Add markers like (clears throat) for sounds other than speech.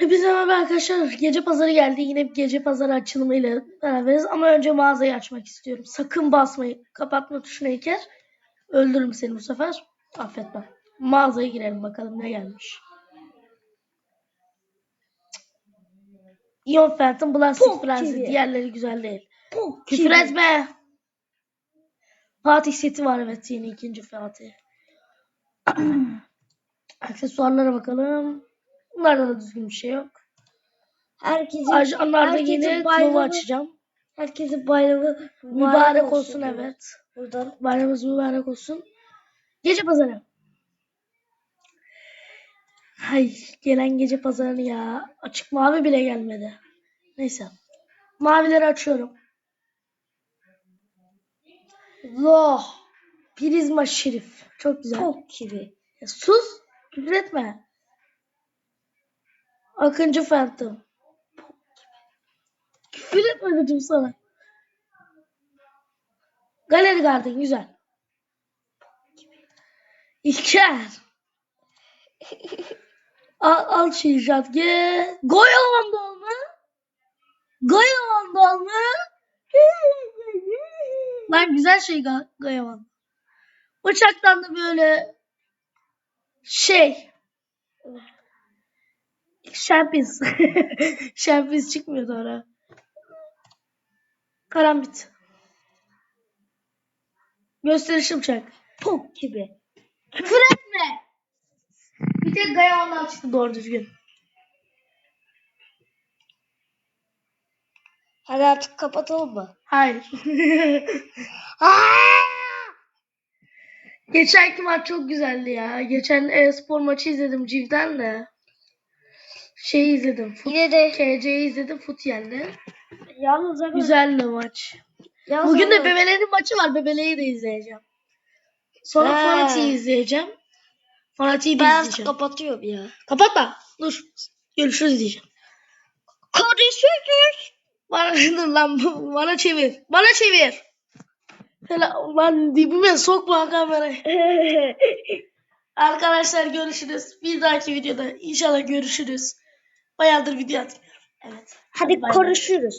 Hepinize merhaba arkadaşlar. Gece pazarı geldi. Yine bir gece pazarı açılımıyla beraberiz. Ama önce mağazayı açmak istiyorum. Sakın basmayın. Kapatma tuşuna İlker. Öldürürüm seni bu sefer. Affetmem. Mağazaya girelim bakalım ne gelmiş. Ion Phantom Pok Frenzy. Diğerleri güzel değil. Pok Küfür etme. Fatih seti var evet yeni ikinci Fatih. (clears throat) Aksesuarlara bakalım. Bunlarda da düzgün bir şey yok. Herkesin, Ajanlarda herkesin yeni bayramı- Nova açacağım. herkesin bayramı Mübarek olsun diyor. evet. Buradan. Bayramımız mübarek olsun. Gece pazarı. Hay gelen gece pazarı ya. Açık mavi bile gelmedi. Neyse. Mavileri açıyorum. Loh. Prizma şerif. Çok güzel. Pok gibi. Ya sus. Küfür etme. Akıncı Phantom. Küfür etme dedim sana. Galeri Garden güzel. İlker. al, al şeyi Jatge. Goya Vandal mı? Goya Vandal mı? Lan güzel şey Ga- Goya Vandal. Uçaktan da böyle şey Champions. (laughs) Champions çıkmıyordu ara. Karambit. Gösterişli bıçak. Pok gibi. Küfür etme. Bir tek Gaya ondan çıktı doğru düzgün. Hadi artık kapatalım mı? Hayır. (laughs) Geçenki maç çok güzeldi ya. Geçen e-spor maçı izledim Civ'den de. Şey izledim. Fut, Yine de KC'yi izledim. Fut yendi. yalnız ama Güzeldi maç. yalnız Bugün de Bebele'nin maçı var. Bebele'yi de izleyeceğim. Sonra He. Fanatik'i izleyeceğim. Fanatik'i de ben izleyeceğim. kapatıyorum ya. Kapatma. Dur. Görüşürüz diyeceğim. Konuşuyoruz. Bana, (laughs) dur lan bana çevir. Bana çevir. Hele lan dibime sokma kamerayı. (laughs) Arkadaşlar görüşürüz. Bir dahaki videoda inşallah görüşürüz. Bayağıdır video atmıyorum. Evet. Hadi bay bay. konuşuruz.